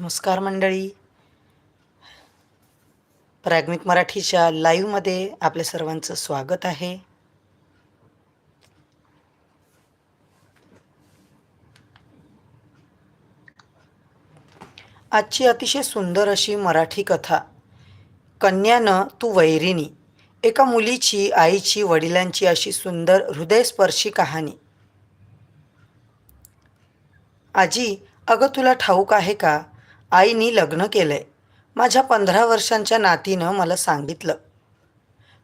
नमस्कार मंडळी. प्राग्मिक मराठीच्या लाईव्हमध्ये आपल्या सर्वांचं स्वागत आहे. आजची अतिशय सुंदर अशी मराठी कथा. कन्यानं तू वैरिणी. एका मुलीची आईची वडिलांची अशी सुंदर हृदयस्पर्शी कहाणी. आजी अगं तुला ठाऊक आहे का? आईनी लग्न केलंय. माझ्या पंधरा वर्षांच्या नातीनं मला सांगितलं.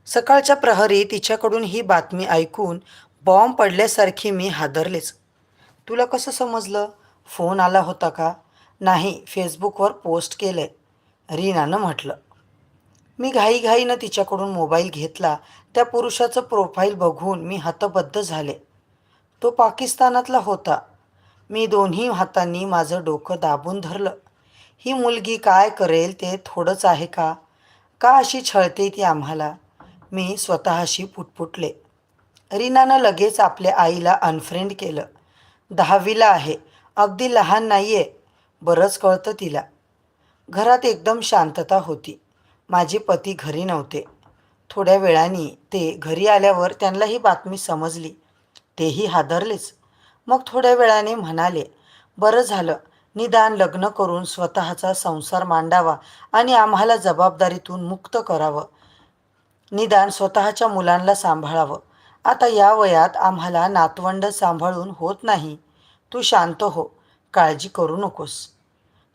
सकाळच्या प्रहरी तिच्याकडून ही बातमी ऐकून बॉम्ब पडल्यासारखी मी हादरलेच. तुला कसं समजलं? फोन आला होता का? नाही फेसबुकवर पोस्ट केलंय. रीनानं म्हटलं. मी घाईघाईनं तिच्याकडून मोबाईल घेतला. त्या पुरुषाचं प्रोफाईल बघून मी हतबद्ध झाले. तो पाकिस्तानातला होता. मी दोन्ही हातांनी माझं डोकं दाबून धरलं. ही मुलगी काय करेल ते थोडंच आहे का? का अशी छळते ती आम्हाला? मी स्वतःशी पुटपुटले. रीनानं लगेच आपल्या आईला अनफ्रेंड केलं. दहावीला आहे. अगदी लहान नाही आहे बरंच कळतं तिला. घरात एकदम शांतता होती. माझे पती घरी नव्हते. थोड्या वेळाने ते घरी आल्यावर त्यांना ही बातमी समजली. तेही हादरलेच. मग थोड्या वेळाने म्हणाले बरं झालं. निदान लग्न करून स्वतःचा संसार मांडावा आणि आम्हाला जबाबदारीतून मुक्त करावं. निदान स्वतःच्या मुलांना सांभाळावं. आता या वयात आम्हाला नातवंड सांभाळून होत नाही. तू शांत हो. काळजी करू नकोस.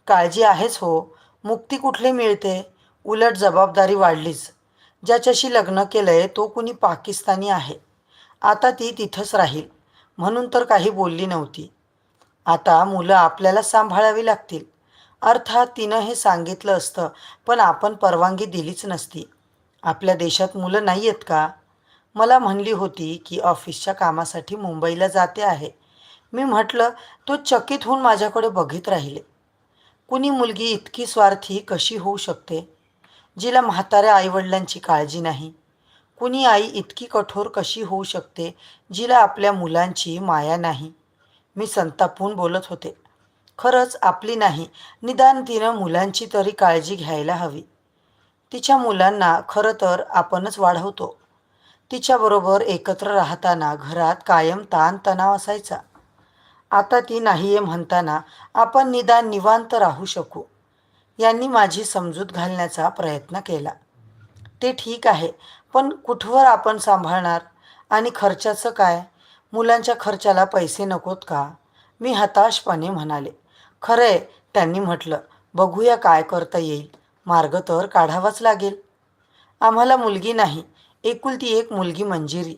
काळजी आहेच हो. मुक्ती कुठली मिळते? उलट जबाबदारी वाढलीच. ज्याच्याशी लग्न केलं आहे तो कुणी पाकिस्तानी आहे. आता ती तिथंच राहील. म्हणून तर काही बोलली नव्हती. आता मुलं आपल्याला सांभाळावी लागतील. अर्थात तिनं हे सांगितलं असतं पण आपण परवानगी दिलीच नसती. आपल्या देशात मुलं नाही आहेत का? मला म्हणली होती की ऑफिसच्या कामासाठी मुंबईला जाते आहे. मी म्हटलं तो चकित होऊन माझ्याकडे बघित राहिले. कुणी मुलगी इतकी स्वार्थी कशी होऊ शकते? जिला म्हाताऱ्या आईवडिलांची काळजी नाही. कुणी आई इतकी कठोर कशी होऊ शकते? जिला आपल्या मुलांची माया नाही. मी संतापून बोलत होते. खरंच आपली नाही निदान तिनं मुलांची तरी काळजी घ्यायला हवी. तिच्या मुलांना खरं तर आपणच वाढवतो. तिच्याबरोबर एकत्र राहताना घरात कायम ताणतणाव असायचा. आता ती नाही आहे म्हणताना आपण निदान निवांत राहू शकू यांनी माझी समजूत घालण्याचा प्रयत्न केला. ते ठीक आहे पण कुठवर आपण सांभाळणार? आणि खर्चाचं काय? मुलांच्या खर्चाला पैसे नकोत का? मी हताशपणे म्हणाले. खरं आहे त्यांनी म्हटलं बघूया काय करता येईल. मार्ग तर काढावाच लागेल. आम्हाला मुलगी नाही. एकुलती एक मुलगी मंजिरी.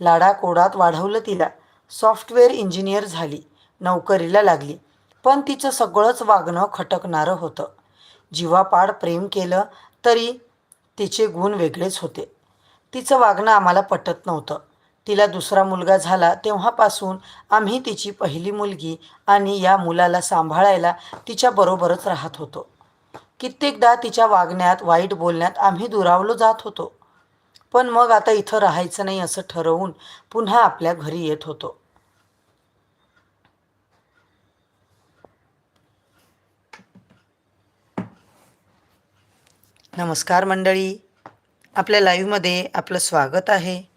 लाडाकोडात वाढवलं तिला. सॉफ्टवेअर इंजिनियर झाली. नोकरीला लागली. पण तिचं सगळंच वागणं खटकणारं होतं. जीवापाड प्रेम केलं तरी तिचे गुण वेगळेच होते. तिचं वागणं आम्हाला पटत नव्हतं. तिला दुसरा मुलगा झाला तेव्हापासून आम्ही तिची पहिली मुलगी आणि या मुलाला सांभाळायला तिच्याबरोबरच राहत होतो. कित्येकदा तिच्या वागण्यात वाईट बोलण्यात आम्ही दुरावलो जात होतो. पण मग आता इथं राहायचं नाही असं ठरवून पुन्हा आपल्या घरी येत होतो. नमस्कार मंडळी. आपल्या लाईव्हमध्ये आपलं स्वागत आहे.